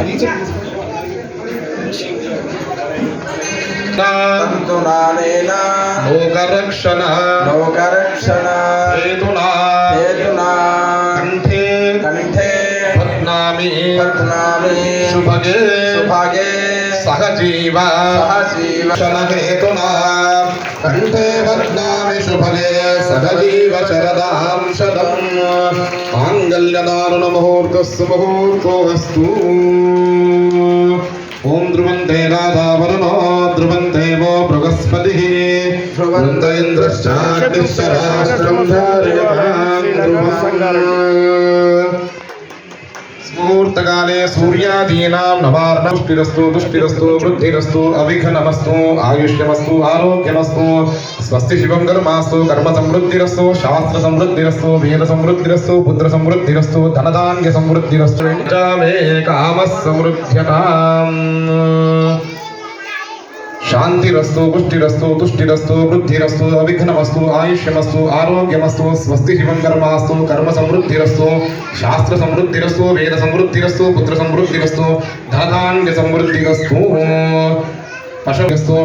तो- नोकरक्षण नोकरक्षण हेतुना। हेतुना। कंठे। कंठे। पत्नामी पत्नामी सुभगे। सुभागे। సహజీవ సహజీవ హేతునా కంఠే పద్నామి శుభగే సహజీవ శరదాం శతం. మాంగళ్యదారుణ ముహూర్తస్సు ముహూర్తోస్తు ఓం ధ్రువంతే రాధావరుణో ధ్రువంతే వో బృహస్పతి. ధ్రువంత ఇంద్రశ్చాగ్నిశ్చరాష్ట్రం ధ్రువం. ముహూర్తకాలే సూర్యాదీనాం నవార్ణ దుష్టిరస్తు దుష్టిరస్తు వృద్ధిరస్తు అవిఘ్నమస్తు ఆయుష్యమస్తు ఆరోగ్యమస్తు స్వస్తి శివం కర్మాస్తు కర్మ సమృద్ధిరస్తు శాస్త్ర సమృద్ధిరస్తు వేద సమృద్ధిరస్తు పుత్ర సమృద్ధిరస్తు ధనధాన్య సమృద్ధిరస్తు కామ సమృద్ధ్యతాం శాంతిరస్తు పుష్టిరస్తు తుష్టిరస్తు వృద్ధిరస్తు అవిఘ్నమస్తు ఆయుష్యమస్తు ఆరోగ్యమస్తు స్వస్తి శివం కర్మాస్తు కర్మ సమృద్ధిరస్తు శాస్త్ర సమృద్ధిరస్తు వేద సమృద్ధిరస్తు పుత్ర సమృద్ధిరస్తు ధనధాన్య సమృద్ధిరస్తు పశురస్తు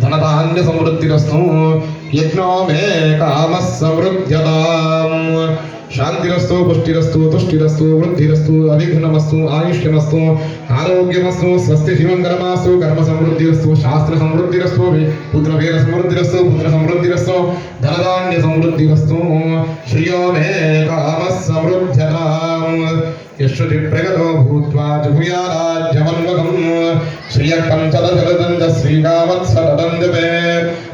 ధనధాన్య సమృద్ధిరస్తు యజ్ఞో మే కామ సమృద్ధ్యతాం శాంతిరస్తు పుష్టిరస్తు తుష్టిరస్తు వృద్ధిరస్తు అభిఘ్నమస్తు ఆయుష్యమస్తు ఆరోగ్యమస్తు స్వస్తి శివంకరమాస్తు కర్మ సమృద్ధిరస్తు శాస్త్ర సమృద్ధిరస్తు పుత్ర వీర సమృద్ధిరస్తు పుత్ర సమృద్ధిరస్తు ధనధాన్య సమృద్ధిరస్తు శ్రియో మే కామ సమృద్ధ్యతాం యశ్వతి ప్రగతో భూత్వా జుభుయారాజ్యమన్వగం శ్రియ పంచదశరదంద శ్రీకామత్సరదండపే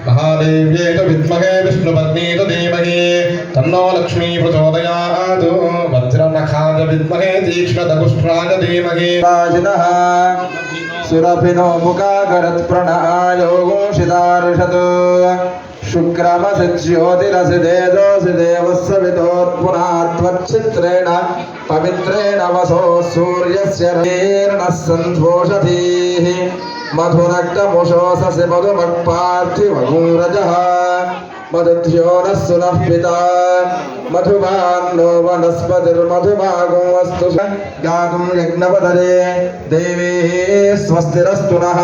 మహాదేవ్యేత విద్మహే విష్ణుపత్నీత ధీమహి. తన్నో లక్ష్మీ ప్రచోదయాత్. వజ్రనఖాయ విద్మహే తీక్ష్ణదగుష్ట్రాయ ధీమహి రాజినః సురభినో ముఖాకరత్ ప్రణాయోగోషితార్షత్ శుక్రమసి జ్యోతిరసి తేజోసి దేవస్సవితోత్పునాత్వచ్చిత్రేణ పవిత్రేణ వసో సూర్యస్య రేర్ణः సంధ్వోషధీः మధురక్తముషోససి మధుమక్పార్థివగూరజः. మధుధ్యోనः సునః పితా మధుమాన్నో వనస్పతిర్మధుమాగో అస్తు గాతుం యజ్ఞపదరే దేవీ స్వస్తిరస్తు నః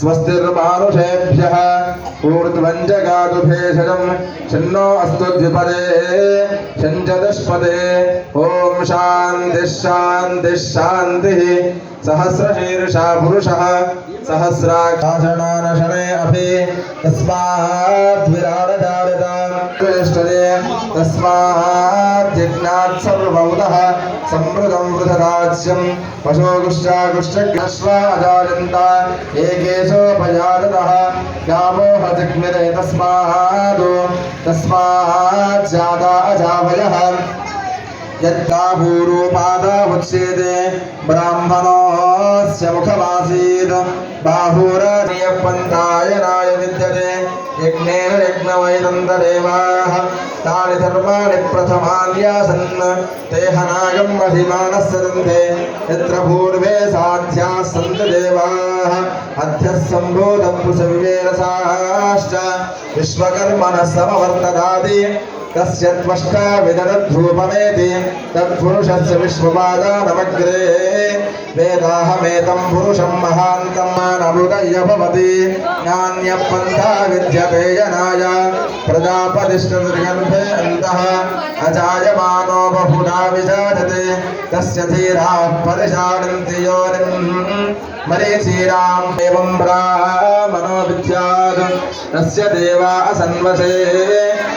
స్వస్తిర్మానుషేభ్యः ఊర్ధ్వం జగాతు భేషజం షన్నో అస్తు ద్విపదే షంచదుష్పదే ఓం శాంతి శాంతి శాంతి सहस्रशीर्षा पुरुषः सहस्राक्षाचरणानशने अपि तस्मात् विराडचारिता श्रेष्ठते तस्मात् यज्ञात् सर्वभूतः समृदं वृथराज्यं पशोकृष्टाकृष्टग्रश्वाचार्यन्ता एकेशोपजाततः जाता अजावयः। यद्बाहूरूपादावक्षेते ब्राह्मणोऽस्य मुखमासीत् बाहूरनियपन्तायनाय विद्यते यज्ञेन यज्ञवैनन्ददेवाः तानि धर्माणि प्रथमान्यासन् ते हनायम् महिमानः सरन्ते यत्र पूर्वे साध्याः सन्ति देवाः अध्यः सम्भोधपुषविवेरसाश्च विश्वकर्मणः समवर्तदादि तस्य त्वष्टा विदधूपमेति तत्पुरुषस्य विश्वपादानमग्रे। वेदाहमेतं पुरुषं विद्यते जनाय। प्रजापतिष्ठदृगन्धे अन्तः अजायमानो बहुधा विजायते। तस्य धीराः परिषाडन्ति योनिम्। मरीचीराम् एवं देवा असन्वसे।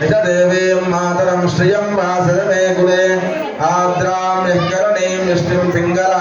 నిజ దేవీం మాతరం శ్రియం వాసదమే కులే ఆద్రాం నిష్కరణీం నిష్ఠిం పింగళ